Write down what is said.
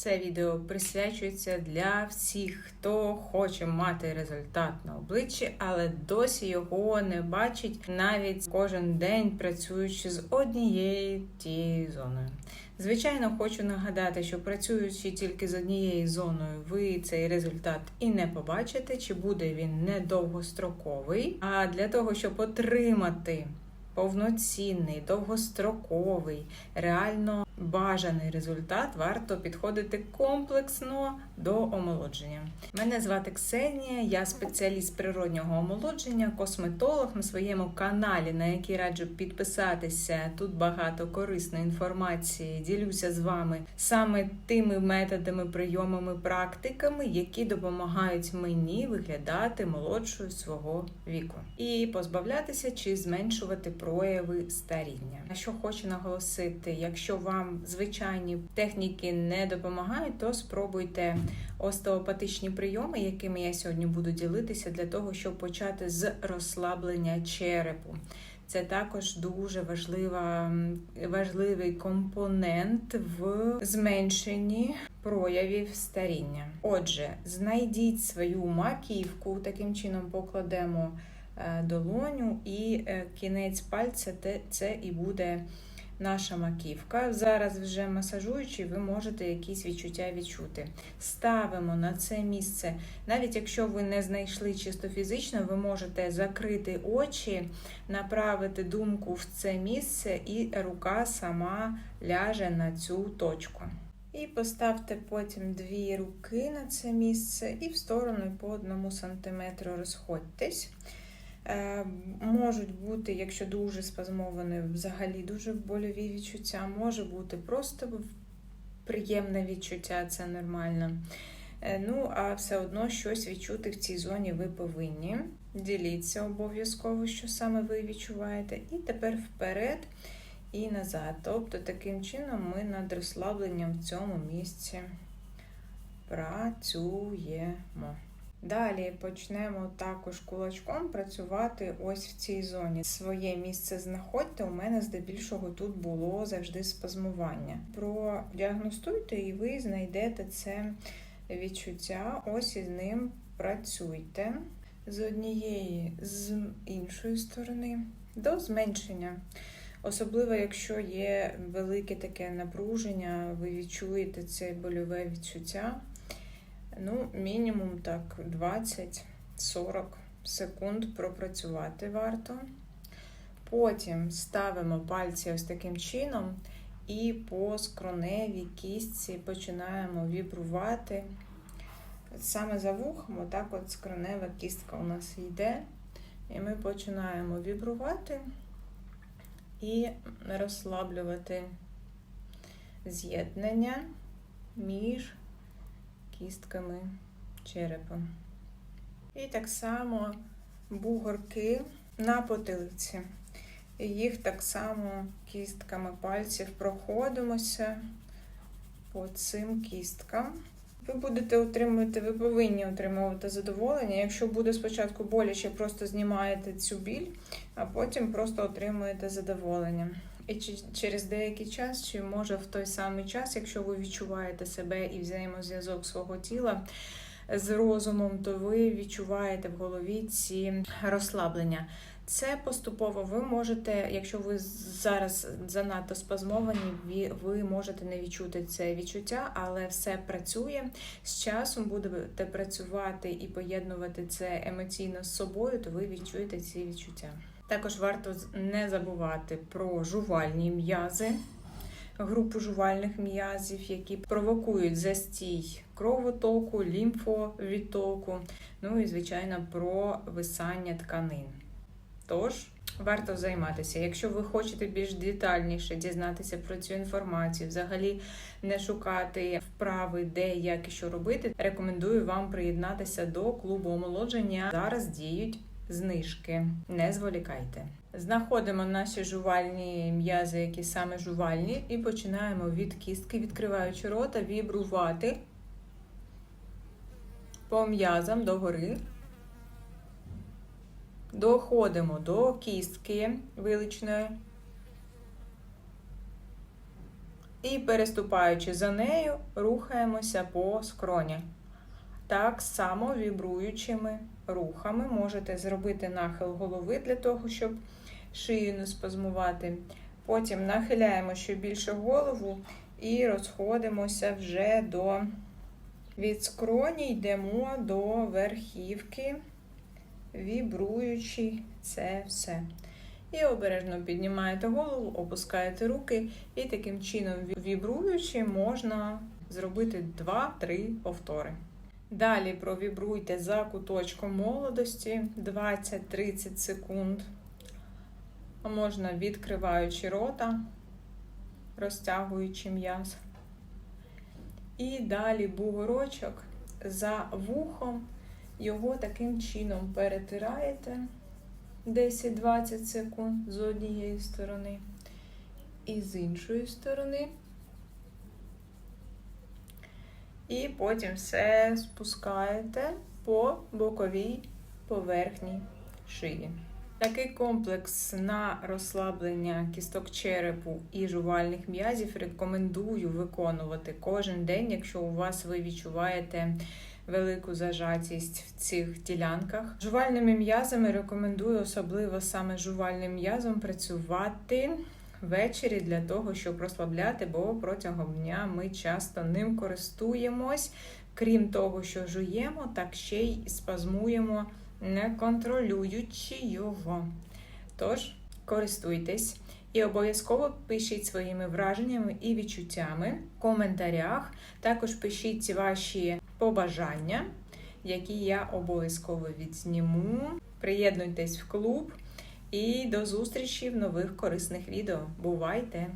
Це відео присвячується для всіх, хто хоче мати результат на обличчі, але досі його не бачить навіть кожен день працюючи з однією тією зоною. Звичайно, хочу нагадати, що працюючи тільки з однією зоною, ви цей результат і не побачите, чи буде він не довгостроковий. А для того, щоб отримати повноцінний, довгостроковий, реально бажаний результат, варто підходити комплексно до омолодження. Мене звати Ксенія, я спеціаліст природнього омолодження, косметолог на своєму каналі, на який раджу підписатися. Тут багато корисної інформації. Ділюся з вами саме тими методами, прийомами, практиками, які допомагають мені виглядати молодшою свого віку і позбавлятися чи зменшувати прояви старіння. На що хочу наголосити, якщо вам звичайні техніки не допомагають, то спробуйте остеопатичні прийоми, якими я сьогодні буду ділитися, для того, щоб почати з розслаблення черепу. Це також дуже важлива, важливий компонент в зменшенні проявів старіння. Отже, знайдіть свою маківку, таким чином покладемо долоню, і е, кінець пальця це і буде наша маківка. Зараз, вже масажуючи, ви можете якісь відчуття відчути. Ставимо на це місце, навіть якщо ви не знайшли чисто фізично, ви можете закрити очі, направити думку в це місце, і рука сама ляже на цю точку. І поставте потім дві руки на це місце і в сторону по одному сантиметру розходьтесь. Е, можуть бути, якщо дуже спазмоване, взагалі дуже больові відчуття, може бути просто приємне відчуття, це нормально. Е, ну, а все одно щось відчути в цій зоні ви повинні. Діліться обов'язково, що саме ви відчуваєте. І тепер вперед і назад. Тобто, таким чином ми над розслабленням в цьому місці працюємо. Далі почнемо також кулачком працювати ось в цій зоні. Своє місце знаходьте, у мене здебільшого тут було завжди спазмування. Продіагностуйте і ви знайдете це відчуття, ось із ним працюйте з однієї, з іншої сторони до зменшення. Особливо, якщо є велике таке напруження, ви відчуєте це больове відчуття. Ну, мінімум так 20-40 секунд пропрацювати варто. Потім ставимо пальці ось таким чином, і по скроневій кістці починаємо вібрувати. Саме за вухом, отак от скронева кістка у нас йде. І ми починаємо вібрувати і розслаблювати з'єднання між кістками черепа. І так само бугорки на потилиці. Їх так само кістками пальців проходимося по цим кісткам. Ви будете отримувати, ви повинні отримувати задоволення. Якщо буде спочатку боляче, просто знімаєте цю біль, а потім просто отримуєте задоволення. І через деякий час, чи може в той самий час, якщо ви відчуваєте себе і взаємозв'язок свого тіла з розумом, то ви відчуваєте в голові ці розслаблення. Це поступово ви можете, якщо ви зараз занадто спазмовані, ви можете не відчути це відчуття, але все працює. З часом будете працювати і поєднувати це емоційно з собою, то ви відчуєте ці відчуття. Також варто не забувати про жувальні м'язи, групу жувальних м'язів, які провокують застій кровотоку, лімфовідтоку, ну і, звичайно, про висання тканин. Тож, варто займатися. Якщо ви хочете більш детальніше дізнатися про цю інформацію, взагалі не шукати вправи, де як і що робити, рекомендую вам приєднатися до клубу омолодження. Зараз діють знижки. Не зволікайте. Знаходимо наші жувальні м'язи, які саме жувальні, і починаємо від кістки, відкриваючи рота, вібрувати по м'язам догори. Доходимо до кістки виличної. І переступаючи за нею, рухаємося по скроні. Так само вібруючими рухами можете зробити нахил голови для того, щоб шию не спазмувати. Потім нахиляємо ще більше голову і розходимося вже до від скроні, йдемо до верхівки, вібруючи це все. І обережно піднімаєте голову, опускаєте руки, і таким чином, вібруючи, можна зробити 2-3 повтори. Далі провібруйте за куточком молодості 20-30 секунд. Можна відкриваючи рота, розтягуючи м'яз. І далі бугорочок за вухом, його таким чином перетираєте 10-20 секунд з однієї сторони і з іншої сторони. І потім все спускаєте по боковій поверхні шиї. Такий комплекс на розслаблення кісток черепу і жувальних м'язів рекомендую виконувати кожен день, якщо у вас ви відчуваєте велику зажатість в цих ділянках. Жувальними м'язами рекомендую особливо саме жувальним м'язом працювати ввечері для того, щоб розслабляти, бо протягом дня ми часто ним користуємось. Крім того, що жуємо, так ще й спазмуємо, не контролюючи його. Тож, користуйтесь і обов'язково пишіть своїми враженнями і відчуттями в коментарях. Також пишіть ваші побажання, які я обов'язково відзніму. Приєднуйтесь в клуб і до зустрічі в нових корисних відео. Бувайте!